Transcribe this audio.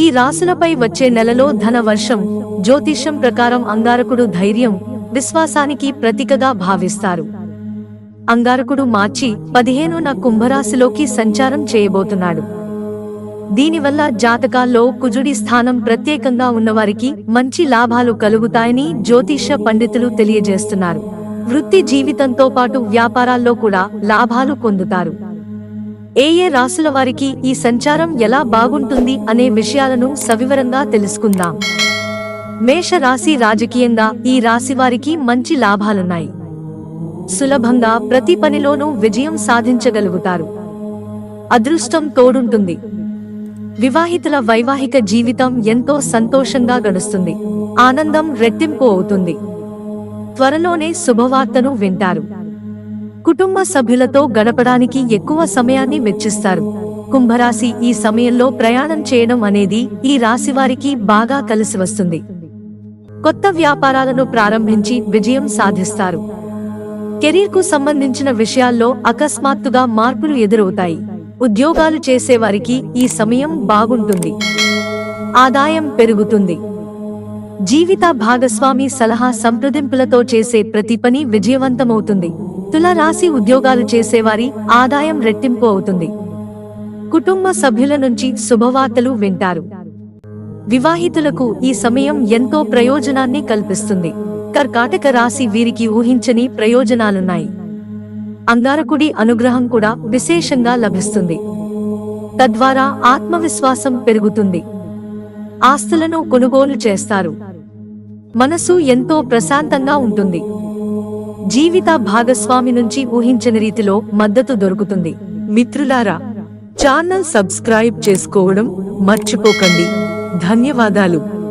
ఈ రాసులపై వచ్చే నెలలో ధన వర్షం జ్యోతిష్యం ప్రకారం అంగారకుడు ధైర్యం విశ్వాసానికి ప్రతీకగా భావిస్తారు. అంగారకుడు మార్చి పదిహేనున కుంభరాశిలోకి సంచారం చేయబోతున్నాడు. దీనివల్ల జాతకాల్లో కుజుడి స్థానం ప్రత్యేకంగా ఉన్నవారికి మంచి లాభాలు కలుగుతాయని జ్యోతిష్య పండితులు తెలియజేస్తున్నారు. వృత్తి జీవితంతో పాటు వ్యాపారాల్లో కూడా లాభాలు పొందుతారు. ఏ ఏ రాసుల వారికి ఈ సంచారం ఎలా బాగుంటుంది అనే విషయాలను సవివరంగా తెలుసుకుందాం. మేష రాశి రాజకీయంగా ఈ రాశి వారికి మంచి లాభాలున్నాయి. సులభంగా ప్రతి పనిలోనూ విజయం సాధించగలుగుతారు. అదృష్టం తోడుంటుంది. వివాహితుల వైవాహిక జీవితం ఎంతో సంతోషంగా గడుస్తుంది. ఆనందం రెట్టింపు అవుతుంది. త్వరలోనే శుభవార్తను వింటారు. కుటుంబ సభ్యులతో గడపడానికి ఎక్కువ సమయాన్ని వెచ్చిస్తారు. కుంభరాశి ఈ సమయంలో ప్రయాణం చేయడం అనేది ఈ రాశి వారికి బాగా కలిసి వస్తుంది. కొత్త వ్యాపారాలను ప్రారంభించి విజయం సాధిస్తారు. కెరీర్కు సంబంధించిన విషయాల్లో అకస్మాత్తుగా మార్పులు ఎదురవుతాయి. ఉద్యోగాలు చేసేవారికి ఈ సమయం బాగుంటుంది. ఆదాయం పెరుగుతుంది. జీవిత భాగస్వామి సలహా సంప్రదింపులతో చేసే ప్రతి పని విజయవంతమవుతుంది. తుల రాశి ఉద్యోగాలు చేసేవారి ఆదాయం రెట్టింపు అవుతుంది. కుటుంబ సభ్యుల నుంచి శుభవార్తలు వింటారు. వివాహితులకు ఈ సమయం ఎంతో ప్రయోజనాన్ని కల్పిస్తుంది. కర్కాటక రాశి వీరికి ఊహించని ప్రయోజనాలున్నాయి. అంగారకుడి అనుగ్రహం కూడా విశేషంగా లభిస్తుంది. తద్వారా ఆత్మవిశ్వాసం పెరుగుతుంది. ఆస్తులను కొనుగోలు చేస్తారు. మనసు ఎంతో ప్రశాంతంగా ఉంటుంది. జీవిత భాగస్వామి నుంచి ఊహించని రీతిలో మద్దతు దొరుకుతుంది. మిత్రులారా ఛానల్ సబ్స్క్రైబ్ చేసుకోవడం మర్చిపోకండి. ధన్యవాదాలు.